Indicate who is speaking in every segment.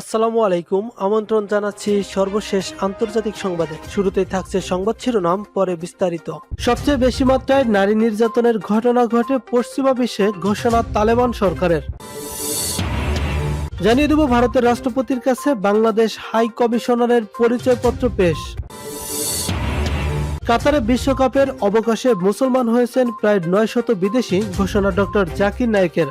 Speaker 1: আসসালামু আলাইকুম, আমন্ত্রণ জানাচ্ছি সর্বশেষ আন্তর্জাতিক সংবাদে। শুরুতেই থাকছে সংবাদ শিরোনাম, পরে বিস্তারিত। সবচেয়ে বেশি মাত্রায় নারী নির্যাতনের ঘটনা ঘটে পশ্চিমা বিশ্বে, ঘোষণা তালেবান সরকারের। জানিয়ে দেব, ভারতের রাষ্ট্রপতির কাছে বাংলাদেশ হাই কমিশনারের পরিচয়পত্র পেশ। কাতারে বিশ্বকাপের অবকাশে মুসলমান হয়েছেন প্রায় নয় শত বিদেশি, ঘোষণা ডক্টর জাকির নায়েকের।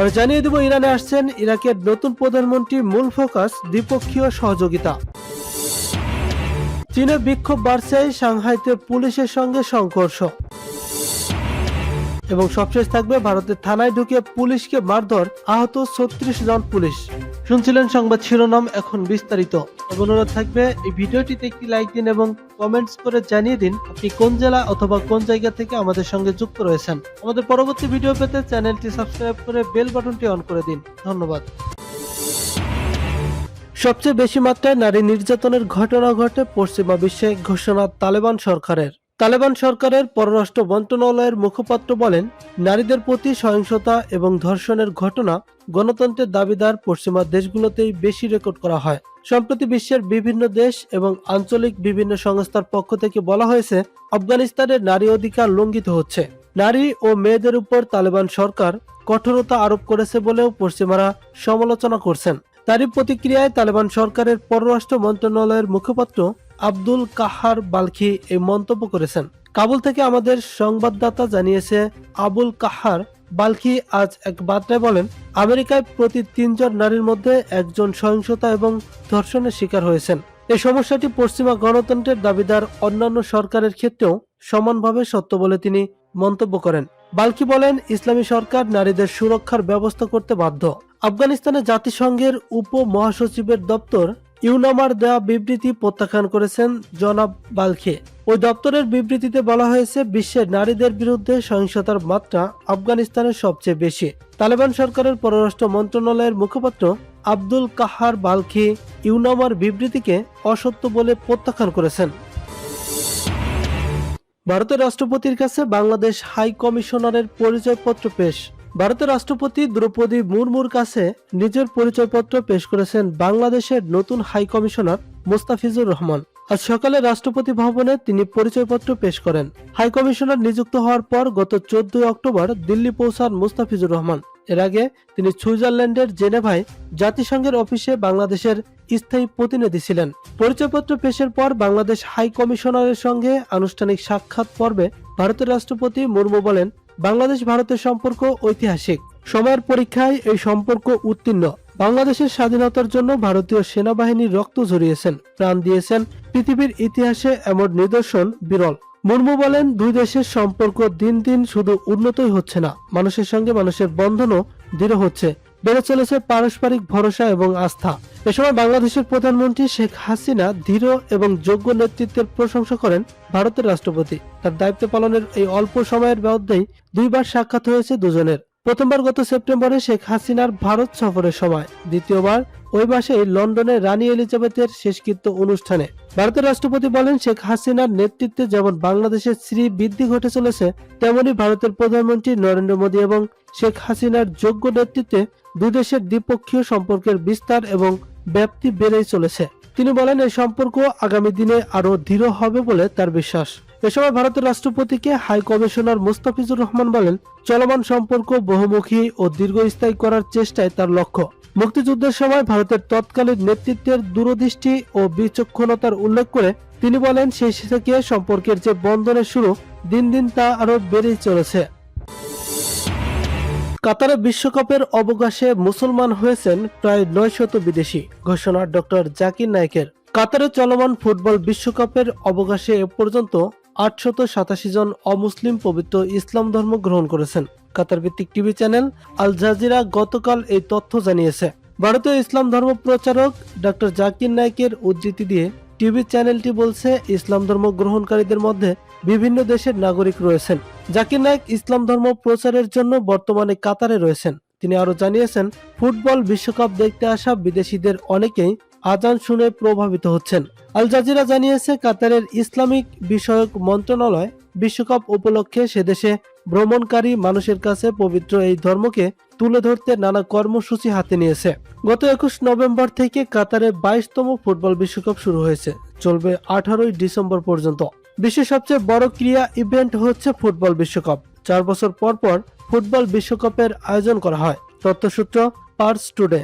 Speaker 1: আর জানিয়ে দেব ইরানে আসছেন ইরাকের নতুন প্রধানমন্ত্রী মূল ফোকাস দ্বিপক্ষীয় সহযোগিতা। চীনে বিক্ষোভ বাড়ছে, সাংহাইতে পুলিশের সঙ্গে সংঘর্ষ। এবং সবশেষ থাকবে ভারতের থানায় ঢুকে পুলিশকে মারধর আহত ছত্রিশ জন পুলিশ। শুনছিলেন সংবাদ শিরোনাম, এখন বিস্তারিত। অনুরোধ থাকবে, এই ভিডিওটিতে একটি লাইক দিন এবং কমেন্টস করে জানিয়ে দিন আপনি কোন জেলা অথবা কোন জায়গা থেকে আমাদের সঙ্গে যুক্ত রয়েছেন। আমাদের পরবর্তী ভিডিও পেতে চ্যানেলটি সাবস্ক্রাইব করে বেল বাটনটি অন করে দিন। ধন্যবাদ। সবচেয়ে বেশি মাত্রায় নারী নির্যাতনের ঘটনা ঘটে পশ্চিমা বিশ্বে, ঘোষণা তালেবান সরকারের। তালেবান সরকারের পররাষ্ট্র মন্ত্রণালয়ের মুখপাত্র বলেন, নারীদের প্রতি সহিংসতা এবং ধর্ষণের ঘটনা গণতন্ত্রের দাবিদার পশ্চিমা দেশগুলোতেই বেশি রেকর্ড করা হয়। সম্প্রতি বিশ্বের বিভিন্ন দেশ এবং আঞ্চলিক বিভিন্ন সংস্থার পক্ষ থেকে বলা হয়েছে, আফগানিস্তানের নারী অধিকার লঙ্ঘিত হচ্ছে। নারী ও মেয়েদের উপর তালেবান সরকার কঠোরতা আরোপ করেছে বলেও পশ্চিমারা সমালোচনা করছেন। তারই প্রতিক্রিয়ায় তালেবান সরকারের পররাষ্ট্র মন্ত্রণালয়ের মুখপাত্র আব্দুল কাহার বালখি এই মন্তব্য করেছেন। কাবুল থেকে আমাদের সংবাদদাতা জানিয়েছে, আবুল কাহার বালখি আজ এক বার্তায় বলেন, আমেরিকায় প্রতি তিনজন নারীর মধ্যে একজন সহিংসতা এবং ধর্ষণের শিকার হয়েছেন। এই সমস্যাটি পশ্চিমা গণতন্ত্রের দাবিদার অন্যান্য সরকারের ক্ষেত্রেও সমানভাবে সত্য বলে তিনি মন্তব্য করেন। বালকি বলেন, ইসলামী সরকার নারীদের সুরক্ষার ব্যবস্থা করতে বাধ্য। আফগানিস্তানে জাতিসংঘের উপ মহাসচিবের দপ্তর ইউনামার দেওয়া বিবৃতি প্রত্যাখ্যান করেছেন জনাব বালখে। ওই দপ্তরের বিবৃতিতে বলা হয়েছে, বিশ্বের নারীদের বিরুদ্ধে সহিংসতার মাত্রা আফগানিস্তানের সবচেয়ে বেশি। তালেবান সরকারের পররাষ্ট্র মন্ত্রণালয়ের মুখপাত্র আব্দুল কাহার বালখি ইউনামার বিবৃতিকে অসত্য বলে প্রত্যাখ্যান করেছেন। ভারতের রাষ্ট্রপতির কাছে বাংলাদেশ হাই কমিশনারের পরিচয়পত্র পেশ ভারতের রাষ্ট্রপতি দ্রৌপদী মুর্মুর কাছে নিজের পরিচয়পত্র পেশ করেছেন বাংলাদেশের নতুন হাই কমিশনার মোস্তাফিজুর রহমান। আজ সকালে রাষ্ট্রপতি ভবনে তিনি পরিচয়পত্র পেশ করেন। হাই কমিশনার নিযুক্ত হওয়ার পর গত চোদ্দই অক্টোবর দিল্লি পৌঁছান মুস্তাফিজুর রহমান। এর আগে তিনি সুইজারল্যান্ডের জেনেভায় জাতিসংঘের অফিসে বাংলাদেশের স্থায়ী প্রতিনিধি ছিলেন। পরিচয়পত্র পেশের পর বাংলাদেশ হাই কমিশনারের সঙ্গে আনুষ্ঠানিক সাক্ষাৎ পর্বে ভারতের রাষ্ট্রপতি মুর্মু বলেন বাংলাদেশ ভারতের সম্পর্ক ঐতিহাসিক। সময়ের পরীক্ষায় এই সম্পর্ক উত্তীর্ণ। বাংলাদেশের স্বাধীনতার জন্য ভারতীয় সেনাবাহিনীর রক্ত ঝরিয়েছেন, প্রাণ দিয়েছেন, পৃথিবীর ইতিহাসে এমন নিদর্শন বিরল। মুর্মু বলেন, দুই দেশের সম্পর্ক দিন দিন শুধু উন্নতই হচ্ছে না, মানুষের সঙ্গে মানুষের বন্ধনও দৃঢ় হচ্ছে। বেড়ে চলেছে পারস্পরিক ভরসা এবং আস্থা। এ সময় বাংলাদেশের প্রধানমন্ত্রী শেখ হাসিনা ধীর এবং যোগ্য নেতৃত্বের প্রশংসা করেন ভারতের রাষ্ট্রপতি। তার দায়িত্ব পালনের এই অল্প সময়ের মধ্যেই দুইবার সাক্ষাৎ হয়েছে দুজনের। প্রথমবার গত সেপ্টেম্বরে শেখ হাসিনার ভারত সফরের সময়, দ্বিতীয়বার ওই মাসে লন্ডনে রানী এলিজাবেথের শেষকৃত্য অনুষ্ঠানে। ভারতের রাষ্ট্রপতি বলেন, শেখ হাসিনার নেতৃত্বে যেমন বাংলাদেশের শ্রী বৃদ্ধি ঘটে চলেছে, তেমনি ভারতের প্রধানমন্ত্রী নরেন্দ্র মোদী এবং শেখ হাসিনার যোগ্য নেতৃত্বে দুই দেশের দ্বিপক্ষীয় সম্পর্কের বিস্তার এবং ব্যাপ্তি বেড়েই চলেছে। তিনি বলেন এই সম্পর্ক আগামী দিনে আরও দৃঢ় হবে বলে তার বিশ্বাস। এ সময় ভারতের রাষ্ট্রপতিকে হাই কমিশনার মুস্তাফিজুর রহমান বলেন, চলমান সম্পর্ক বহুমুখী ও দীর্ঘস্থায়ী করার চেষ্টায় তার লক্ষ্য। মুক্তিযুদ্ধের সময় ভারতের তৎকালীন নেতৃত্বের দূরদৃষ্টি ও বিচক্ষণতার উল্লেখ করে তিনি বলেন, সেই থেকে সম্পর্কের যে বন্ধনের শুরু, দিন দিন তা আরও বেড়েই চলেছে। কাতারে বিশ্বকাপের অবকাশে মুসলমান হয়েছেন প্রায় নয় শত বিদেশি, ঘোষণা ডক্টর জাকির নাইকের কাতারে চলমান ফুটবল বিশ্বকাপের অবকাশে এ পর্যন্ত আটশত সাতাশি জন অমুসলিম পবিত্র ইসলাম ধর্ম গ্রহণ করেছেন। কাতার ভিত্তিক টিভি চ্যানেল আল জাজিরা গতকাল এই তথ্য জানিয়েছে। ভারতীয় ইসলাম ধর্ম প্রচারক ডক্টর জাকির নাইকের উদ্ধৃতি দিয়ে টিভি চ্যানেলটি বলছে, ইসলাম ধর্ম গ্রহণকারীদের মধ্যে বিভিন্ন দেশের নাগরিক রয়েছেন। জাকির নায়ক ইসলাম ধর্ম প্রচারের জন্য বর্তমানে কাতারে রয়েছেন। তিনি আরও জানিয়েছেন, ফুটবল বিশ্বকাপ দেখতে আসা বিদেশিদের অনেকেই আজান শুনে প্রভাবিত হচ্ছেন। আল জাজিরা জানিয়েছে, কাতারের ইসলামিক বিষয়ক মন্ত্রণালয় বিশ্বকাপ উপলক্ষে সেদেশে ভ্রমণকারী মানুষের কাছে পবিত্র এই ধর্মকে তুলে ধরতে নানা কর্মসূচি হাতে নিয়েছে। গত একুশ নভেম্বর থেকে কাতারে বাইশতম ফুটবল বিশ্বকাপ শুরু হয়েছে। চলবে আঠারোই ডিসেম্বর পর্যন্ত। বিশ্বের সবচেয়ে বড় ক্রীড়া ইভেন্ট হচ্ছে ফুটবল বিশ্বকাপ। চার বছর পর পর ফুটবল বিশ্বকাপের আয়োজন করা হয়। তথ্যসূত্র পার্স টুডে।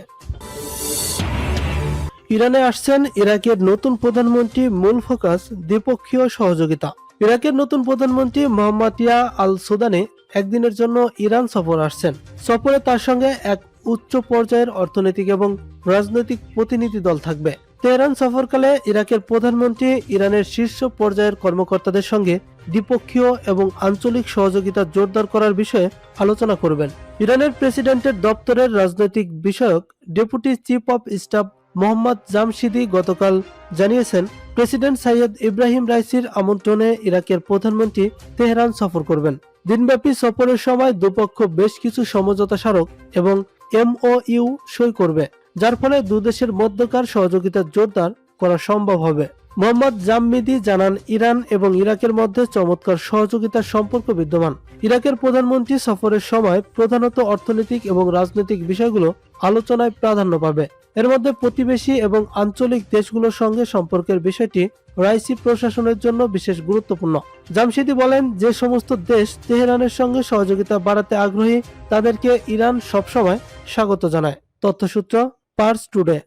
Speaker 1: ইরানে আসছেন ইরাকের নতুন প্রধানমন্ত্রী মূল ফোকাস দ্বিপক্ষীয় সহযোগিতা। ইরাকের নতুন প্রধানমন্ত্রী মোহাম্মদ ইয়া আল সুদানে একদিনের জন্য ইরান সফর আসছেন। সফরে তার সঙ্গে এক উচ্চ পর্যায়ের অর্থনৈতিক এবং রাজনৈতিক প্রতিনিধি দল থাকবে। তেহরান সফরকালে ইরাকের প্রধানমন্ত্রী ইরানের শীর্ষ পর্যায়ের কর্মকর্তাদের সঙ্গে দ্বিপক্ষীয় এবং আঞ্চলিক সহযোগিতা জোরদার করার বিষয়ে আলোচনা করবেন। ইরানের প্রেসিডেন্টের দপ্তরের রাজনৈতিক বিষয়ক deputy chief of staff Mohammad Jamshidi গতকাল জানিয়েছেন, প্রেসিডেন্ট সাইয়েদ ইব্রাহিম রাইসির আমন্ত্রণে ইরাকের প্রধানমন্ত্রী তেহরান সফর করবেন। দিনব্যাপী সফরের সময় দুপক্ষ বেশ কিছু সমঝোতা স্মারক এবং এমওইউ সই করবে, যার ফলে দুদেশের মধ্যকার সহযোগিতা জোরদার করা সম্ভব হবে। মোহাম্মদ জাম্মিদি জানান, ইরান এবং ইরাকের মধ্যে চমৎকার সহযোগিতার সম্পর্ক বিদ্যমান। ইরাকের প্রধানমন্ত্রী সফরের সময় প্রধানত অর্থনৈতিক এবং রাজনৈতিক বিষয়গুলো আলোচনায় প্রাধান্য পাবে। এর মধ্যে প্রতিবেশী এবং আঞ্চলিক দেশগুলোর সঙ্গে সম্পর্কের বিষয়টি রাইসি প্রশাসনের জন্য বিশেষ গুরুত্বপূর্ণ। জামশিদি বলেন, যে সমস্ত দেশ তেহরানের সঙ্গে সহযোগিতা বাড়াতে আগ্রহী, তাদেরকে ইরান সবসময় স্বাগত জানায়। তথ্যসূত্র পার্স টুডে।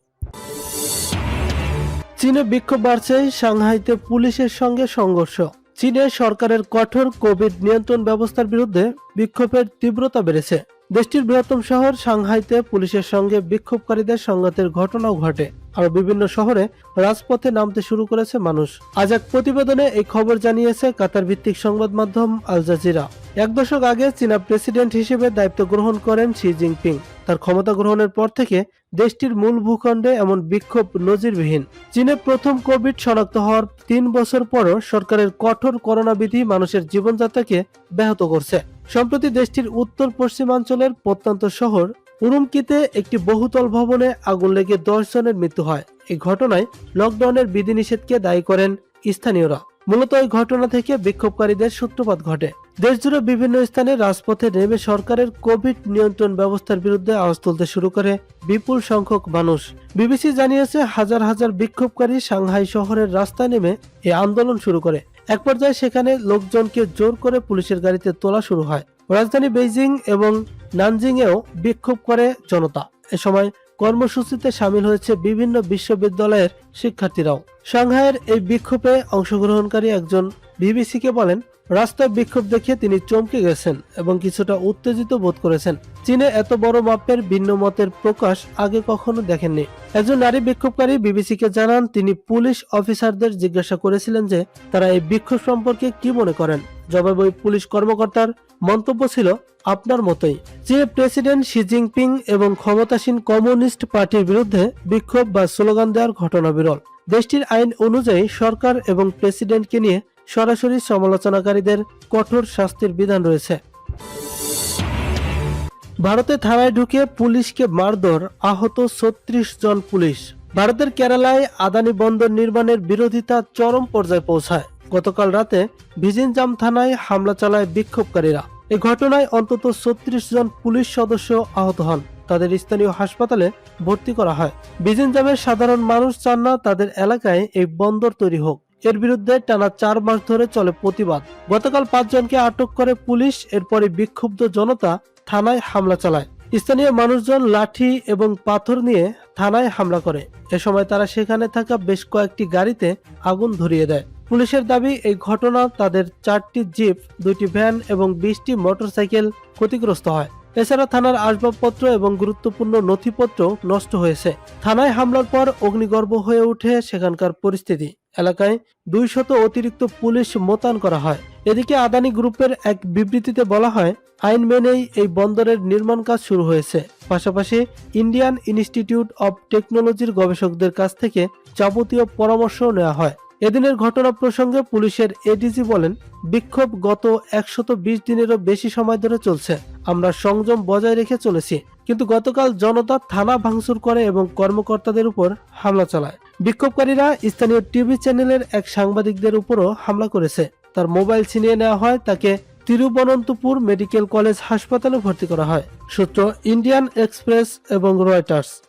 Speaker 1: চীনে বিক্ষোভ বাড়ছে, সাংহাইতে পুলিশের সঙ্গে সংঘর্ষ। চীনে সরকারের কঠোর কোভিড নিয়ন্ত্রণ ব্যবস্থার বিরুদ্ধে বিক্ষোভের তীব্রতা বেড়েছে। দেশটির বৃহত্তম শহর সাংহাইতে পুলিশের সঙ্গে বিক্ষোভকারীদের সংঘাতের ঘটনাও ঘটে আর বিভিন্ন শহরে রাজপথে নামতে শুরু করেছে মানুষ। আজ এক প্রতিবেদনে এই খবর জানিয়েছে কাতার ভিত্তিক সংবাদ মাধ্যম আল জাজিরা। এক দশক আগে চীনা প্রেসিডেন্ট হিসেবে দায়িত্ব গ্রহণ করেন শি জিনপিং। তার ক্ষমতা গ্রহণের পর থেকে দেশটির মূল ভূখণ্ডে এমন বিক্ষোভ নজিরবিহীন। চীনে প্রথম কোভিড শনাক্ত হওয়ার তিন বছর পরও সরকারের কঠোর করোনা বিধি মানুষের জীবনযাত্রাকে ব্যাহত করছে। সম্প্রতি দেশটির উত্তর পশ্চিমাঞ্চলের প্রত্যন্ত শহর উরুমকিতে একটি বহুতল ভবনে আগুন লেগে দশ জনের মৃত্যু হয়। এই ঘটনায় লকডাউনের বিধিনিষেধকে দায়ী করেন স্থানীয়রা। মূলত এই ঘটনা থেকে বিক্ষোভকারীদের সূত্রপাত ঘটে। দেশজুড়ে বিভিন্ন স্থানে রাজপথে নেমে সরকারের কোভিড নিয়ন্ত্রণ ব্যবস্থার বিরুদ্ধে আওয়াজ তুলতে শুরু করে বিপুল সংখ্যক মানুষ। বিবিসি জানিয়েছে হাজার হাজার বিক্ষোভকারী সাংহাই শহরের রাস্তায় নেমে এই আন্দোলন শুরু করে। এক পর্যায়ে সেখানে লোকজনকে জোর করে পুলিশের গাড়িতে তোলা শুরু হয়। রাজধানী বেইজিং এবং নানজিংয়েও বিক্ষোভ করে জনতা। এ সময় কর্মসূচিতে সামিল হয়েছে বিভিন্ন বিশ্ববিদ্যালয়ের শিক্ষার্থীরাও। সাংহাইয়ের এই বিক্ষোভে অংশগ্রহণকারী একজন বিবিসিকে বলেন রাস্তায় বিক্ষোভ দেখে তিনি চমকে গেছেন এবং কিছুটা উত্তেজিত বোধ করেছেন। চীনে এত বড় মাপের ভিন্ন মতের প্রকাশ আগে কখনো দেখেননি। একজন নারী বিক্ষোভকারী বিবিসিকে জানান, তিনি পুলিশ অফিসারদের জিজ্ঞাসা করেছিলেন যে তারা এই বিক্ষোভ সম্পর্কে কি মনে করেন। জবাবে ওই পুলিশ কর্মকর্তার মন্তব্য ছিল, আপনার মতোই। চীনের প্রেসিডেন্ট শি জিনপিং এবং ক্ষমতাসীন কমিউনিস্ট পার্টির বিরুদ্ধে বিক্ষোভ বা স্লোগান দেওয়ার ঘটনা বিরল। দেশটির আইন অনুযায়ী সরকার এবং প্রেসিডেন্টকে নিয়ে সরাসরি সমালোচনাকারীদের কঠোর শাস্তির বিধান রয়েছে। ভারতে থানায় ঢুকে পুলিশকে মারধর আহত ছত্রিশ জন পুলিশ। ভারতের কেরালায় আদানি বন্দর নির্মাণের বিরোধিতা চরম পর্যায়ে পৌঁছায়। গতকাল রাতে ভিজিনজাম থানায় হামলা চালায় বিক্ষোভকারীরা। এ ঘটনায় অন্তত ছত্রিশ জন পুলিশ সদস্য আহত হন। তাদের স্থানীয় হাসপাতালে ভর্তি করা হয়। বিজিনজামের সাধারণ মানুষ চান না তাদের এলাকায় এই বন্দর তৈরি হোক। এর বিরুদ্ধে টানা চার মাস ধরে চলে প্রতিবাদ। গতকাল পাঁচজনকে আটক করে পুলিশ, এরপরে বিক্ষুব্ধ জনতা থানায় হামলা চালায়। স্থানীয় মানুষজন লাঠি এবং পাথর নিয়ে থানায় হামলা করে। এ সময় তারা সেখানে থাকা বেশ কয়েকটি গাড়িতে আগুন ধরিয়ে দেয়। পুলিশের দাবি, এই ঘটনা তাদের চারটি জিপ, দুইটি ভ্যান এবং বিশটি মোটরসাইকেল ক্ষতিগ্রস্ত হয়। এছাড়া থানার আসবাবপত্র এবং গুরুত্বপূর্ণ নথিপত্র নষ্ট হয়েছে। থানায় হামলার পর অগ্নিগর্ভ হয়ে ওঠে সেখানকার পরিস্থিতি। এলাকায় দুইশত অতিরিক্ত পুলিশ মোতায়েন করা হয়। এদিকে আদানি গ্রুপের এক বিবৃতিতে বলা হয়, আইন মেনেই এই বন্দরের নির্মাণ কাজ শুরু হয়েছে। পাশাপাশি ইন্ডিয়ান ইনস্টিটিউট অব টেকনোলজির গবেষকদের কাছ থেকে যাবতীয় পরামর্শ নেওয়া হয়। এদিনের ঘটনা প্রসঙ্গে পুলিশের এডিজি বলেন, বিক্ষোভ গত একশত বিশ দিনেরও বেশি সময় ধরে চলছে। আমরা সংযম বজায় রেখে চলেছি। কিন্তু গতকাল জনতা থানা ভাঙচুর করে এবং কর্মকর্তাদের উপর হামলা চালায়। বিক্ষোভকারীরা স্থানীয় টিভি চ্যানেলের এক সাংবাদিকদের উপরও হামলা করেছে। তার মোবাইল ছিনিয়ে নেওয়া হয়, তাকে তিরুবনন্তপুর মেডিকেল কলেজ হাসপাতালে ভর্তি করা হয়। সূত্র ইন্ডিয়ান এক্সপ্রেস এবং রয়টার্স।